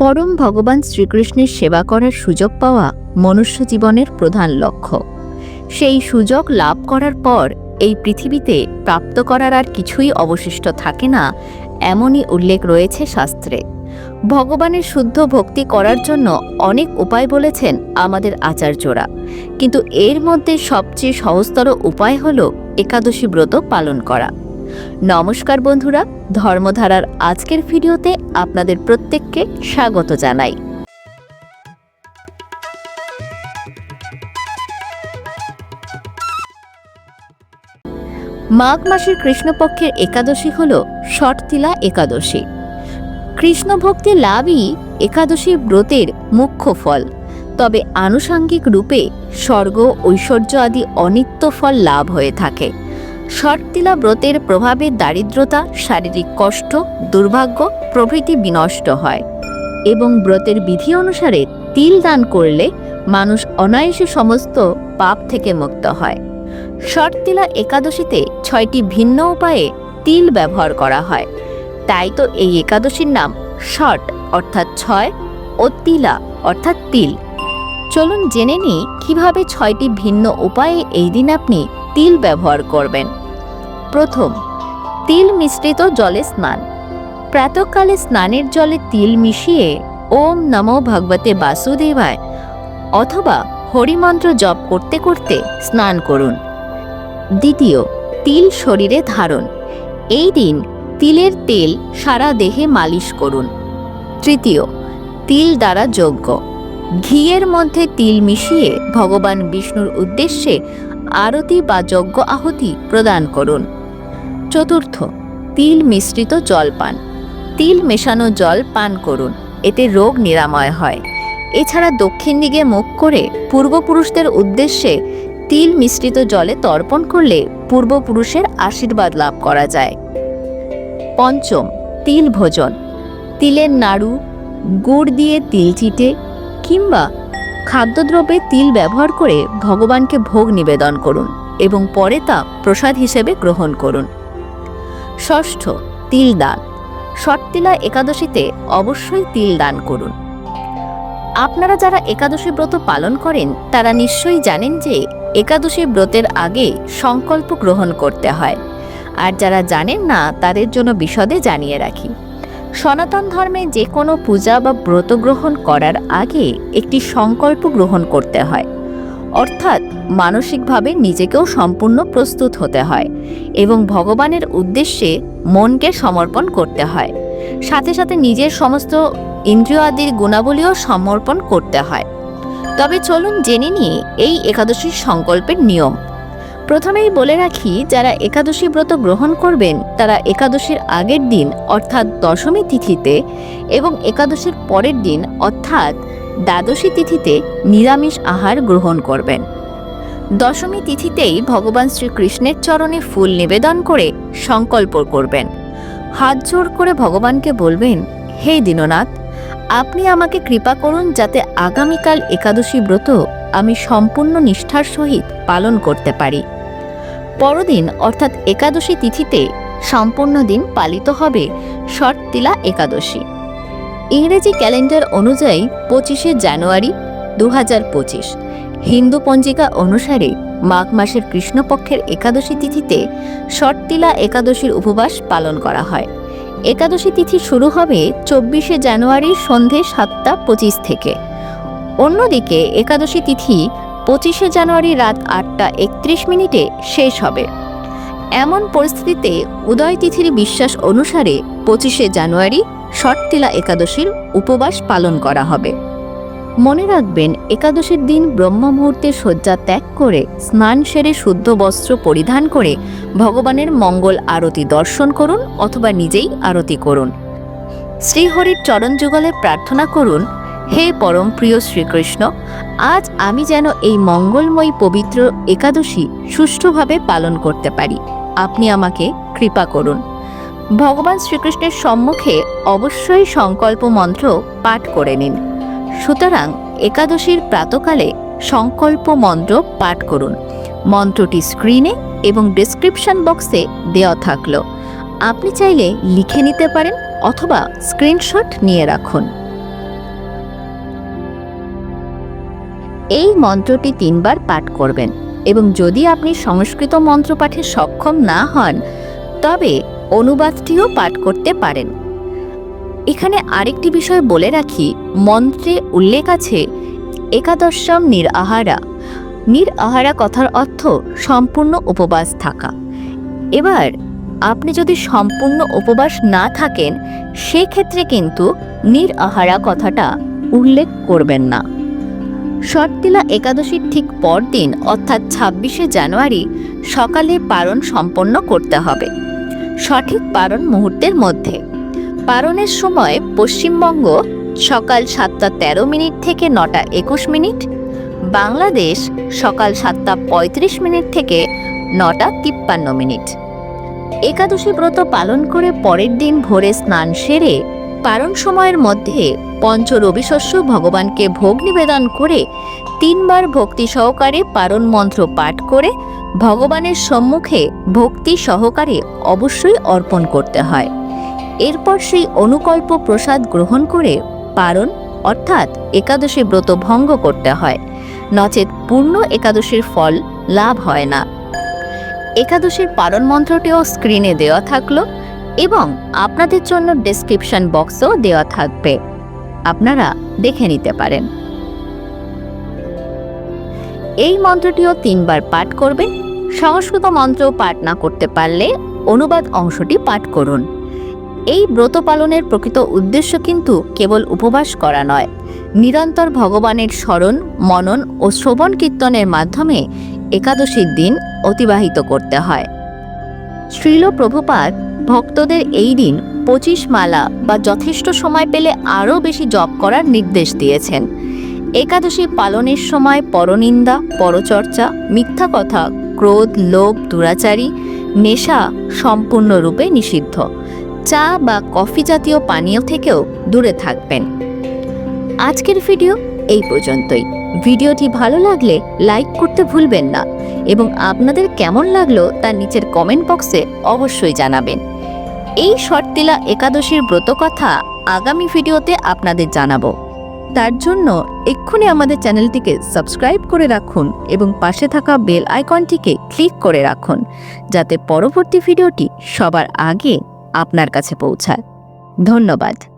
পরম ভগবান শ্রীকৃষ্ণের সেবা করার সুযোগ পাওয়া মনুষ্য জীবনের প্রধান লক্ষ্য। সেই সুযোগ লাভ করার পর এই পৃথিবীতে প্রাপ্ত করার আর কিছুই অবশিষ্ট থাকে না, এমনই উল্লেখ রয়েছে শাস্ত্রে। ভগবানের শুদ্ধ ভক্তি করার জন্য অনেক উপায় বলেছেন আমাদের আচার্যরা। কিন্তু এর মধ্যে সবচেয়ে সহজতর উপায় হল একাদশী ব্রত পালন করা। নমস্কার বন্ধুরা, ধর্মধারার আজকের ভিডিওতে আপনাদের প্রত্যেককে স্বাগত জানাই। মাঘ মাসের কৃষ্ণপক্ষের একাদশী হল শটতিলা একাদশী। কৃষ্ণ ভক্তি লাভই একাদশী ব্রতের মুখ্য ফল। তবে আনুষাঙ্গিক রূপে স্বর্গ, ঐশ্বর্য আদি অনিত্য ফল লাভ হয়ে থাকে। শর্তিলা ব্রতের প্রভাবে দারিদ্রতা, শারীরিক কষ্ট, দুর্ভাগ্য প্রভৃতি বিনষ্ট হয় এবং ব্রতের বিধি অনুসারে তিল দান করলে মানুষ অনায়াসে সমস্ত পাপ থেকে মুক্ত হয়। শর্তিলা একাদশীতে ছয়টি ভিন্ন উপায়ে তিল ব্যবহার করা হয়। তাই তো এই একাদশীর নাম শট অর্থাৎ ছয়, ও তিলা, অর্থাৎ তিল। চলুন জেনে নিই কীভাবে ছয়টি ভিন্ন উপায়ে এই দিন আপনি তিল ব্যবহার করবেন। প্রথম, তিল মিশ্রিত জলে স্নান। প্রাতকালে স্নানের জলে তিল মিশিয়ে ওম নমো ভগবতে বাসুদেবায় অথবা হরিমন্ত্র জপ করতে করতে স্নান করুন। দ্বিতীয়, তিল শরীরে ধারণ। এই দিন তিলের তেল সারা দেহে মালিশ করুন। তৃতীয়, তিল দ্বারা যজ্ঞ। ঘিয়ের মধ্যে তিল মিশিয়ে ভগবান বিষ্ণুর উদ্দেশ্যে আরতি বা যজ্ঞ আহুতি প্রদান করুন। চতুর্থ, তিল মিশ্রিত জল পান তিল মেশানো জল পান করুন, এতে রোগ নিরাময় হয়। এছাড়া দক্ষিণ দিকে মুখ করে পূর্বপুরুষদের উদ্দেশ্যে তিল মিশ্রিত জলে তর্পণ করলে পূর্বপুরুষের আশীর্বাদ লাভ করা যায়। পঞ্চম, তিল ভোজন। তিলের নাড়ু, গুড় দিয়ে তিল চিটে কিংবা খাদ্যদ্রব্যে তিল ব্যবহার করে ভগবানকে ভোগ নিবেদন করুন এবং পরে তা প্রসাদ হিসেবে গ্রহণ করুন। ষষ্ঠ তিল দান শর্তিলা একাদশীতে অবশ্যই তিল দান করুন। আপনারা যারা একাদশী ব্রত পালন করেন, তারা নিশ্চয়ই জানেন যে একাদশী ব্রতের আগে সংকল্প গ্রহণ করতে হয়। আর যারা জানেন না, তাদের জন্য বিশদে জানিয়ে রাখি। সনাতন ধর্মে যে কোনো পূজা বা ব্রত গ্রহণ করার আগে একটি সংকল্প গ্রহণ করতে হয়। অর্থাৎ মানসিকভাবে নিজেকেও সম্পূর্ণ প্রস্তুত হতে হয় এবং ভগবানের উদ্দেশ্যে মনকে সমর্পণ করতে হয়। সাথে সাথে নিজের সমস্ত ইন্দ্রিয় আদির গুণাবলীও সমর্পণ করতে হয়। তবে চলুন জেনে নিয়ে এই একাদশীর সংকল্পের নিয়ম। প্রথমেই বলে রাখি, যারা একাদশী ব্রত গ্রহণ করবেন, তারা একাদশীর আগের দিন, অর্থাৎ দশমী তিথিতে এবং একাদশীর পরের দিন, অর্থাৎ দ্বাদশী তিথিতে নিরামিষ আহার গ্রহণ করবেন। দশমী তিথিতেই ভগবান শ্রীকৃষ্ণের চরণে ফুল নিবেদন করে সংকল্প করবেন। হাত জোর করে ভগবানকে বলবেন, হে দীননাথ, আপনি আমাকে কৃপা করুন যাতে আগামীকাল একাদশী ব্রত আমি সম্পূর্ণ নিষ্ঠার সহিত পালন করতে পারি। পরদিন, অর্থাৎ একাদশী তিথিতে, সম্পূর্ণ দিন পালিত হবে শর্তিলা একাদশী। ইংরেজি ক্যালেন্ডার অনুযায়ী পঁচিশে জানুয়ারি দু হিন্দু পঞ্জিকা অনুসারে মাঘ মাসের কৃষ্ণপক্ষের একাদশী তিথিতে শর্তিলা একাদশীর উপবাস পালন করা হয়। একাদশী তিথি শুরু হবে চব্বিশে জানুয়ারি সন্ধে সাতটা পঁচিশ থেকে। অন্যদিকে একাদশী তিথি পঁচিশে জানুয়ারি রাত আটটা একত্রিশ মিনিটে শেষ হবে। এমন পরিস্থিতিতে উদয় তিথির বিশ্বাস অনুসারে পঁচিশে জানুয়ারি শর্তিলা একাদশীর উপবাস পালন করা হবে। মনে রাখবেন, একাদশীর দিন ব্রহ্ম মুহূর্তে শয্যা ত্যাগ করে, স্নান সেরে শুদ্ধ বস্ত্র পরিধান করে ভগবানের মঙ্গল আরতি দর্শন করুন অথবা নিজেই আরতি করুন। শ্রীহরির চরণ যুগলে প্রার্থনা করুন হে পরম প্রিয় শ্রীকৃষ্ণ, আজ আমি যেন এই মঙ্গলময়ী পবিত্র একাদশী সুষ্ঠুভাবে পালন করতে পারি। আপনি আমাকে কৃপা করুন। ভগবান শ্রীকৃষ্ণের সম্মুখে অবশ্যই সংকল্প মন্ত্র পাঠ করে নিন। সুতরাং একাদশীর প্রাতকালে সংকল্প মন্ত্র পাঠ করুন। মন্ত্রটি স্ক্রিনে এবং ডেসক্রিপশন বক্সে দেওয়া থাকল। আপনি চাইলে লিখে নিতে পারেন অথবা স্ক্রিনশট নিয়ে রাখুন। এই মন্ত্রটি তিনবার পাঠ করবেন এবং যদি আপনি সংস্কৃত মন্ত্র পাঠে সক্ষম না হন, তবে অনুবাদটিও পাঠ করতে পারেন। এখানে আরেকটি বিষয় বলে রাখি, মন্ত্রে উল্লেখ আছে, একাদশম নির আহারা নির আহারা কথার অর্থ সম্পূর্ণ উপবাস থাকা। এবার, আপনি যদি সম্পূর্ণ উপবাস না থাকেন, সেক্ষেত্রে কিন্তু নির আহারা কথাটা উল্লেখ করবেন না। শর্তিলা একাদশীর ঠিক পরদিন, অর্থাৎ ছাব্বিশে জানুয়ারি, সকালে পারণ সম্পন্ন করতে হবে। সঠিক পারণ মুহূর্তের মধ্যে। পারণের সময় পশ্চিমবঙ্গ সকাল সাতটা তেরো মিনিট থেকে নটা একুশ মিনিট, বাংলাদেশ সকাল সাতটা পঁয়ত্রিশ মিনিট থেকে নটা তিপ্পান্ন মিনিট। একাদশী ব্রত পালন করে পরের দিন ভোরে স্নান সেরে পারণ সময়ের মধ্যে পঞ্চ রবিশস্য ভগবানকে ভোগ নিবেদন করে তিনবার ভক্তি সহকারে পারণ মন্ত্র পাঠ করে ভগবানের সম্মুখে ভক্তি সহকারে অবশ্যই অর্পণ করতে হয়। এরপর সেই অনুকল্প প্রসাদ গ্রহণ করে পারণ, অর্থাৎ একাদশী ব্রত ভঙ্গ করতে হয়। নচেত পূর্ণ একাদশীর ফল লাভ হয় না। একাদশীর পারণ মন্ত্রটিও স্ক্রিনে দেওয়া থাকল। এবং আপনাদের জন্য ডেসক্রিপশন বক্সও দেওয়া থাকবে। আপনারা দেখে নিতে পারেন। এই মন্ত্রটিও তিনবার পাঠ করবেন। সংস্কৃত মন্ত্র পাঠ না করতে পারলে অনুবাদ অংশটি পাঠ করুন। এই ব্রত পালনের প্রকৃত উদ্দেশ্য কিন্তু কেবল উপবাস করা নয়। নিরন্তর ভগবানের স্মরণ, মনন ও শ্রবণ কীর্তনের মাধ্যমে একাদশীর দিন অতিবাহিত করতে হয়। শ্রীল প্রভুপাদ ভক্তদের এই দিন পঁচিশ মালা বা যথেষ্ট সময় পেলে আরও বেশি জপ করার নির্দেশ দিয়েছেন। একাদশী পালনের সময় পরনিন্দা, পরচর্চা, মিথ্যা কথা, ক্রোধ, লোভ, দুরাচারী, নেশা সম্পূর্ণরূপে নিষিদ্ধ। চা বা কফি জাতীয় পানীয় থেকেও দূরে থাকবেন। আজকের ভিডিও এই পর্যন্তই। ভিডিওটি ভালো লাগলে লাইক করতে ভুলবেন না এবং আপনাদের কেমন লাগল তার নিচের কমেন্ট বক্সে অবশ্যই জানাবেন। এই শর্তিলা একাদশীর ব্রত কথা আগামী ভিডিওতে আপনাদের জানাব। তার জন্য এক্ষুনি আমাদের চ্যানেলটিকে সাবস্ক্রাইব করে রাখুন এবং পাশে থাকা বেল আইকনটিকে ক্লিক করে রাখুন, যাতে পরবর্তী ভিডিওটি সবার আগে আপনার কাছে পৌঁছায়। ধন্যবাদ।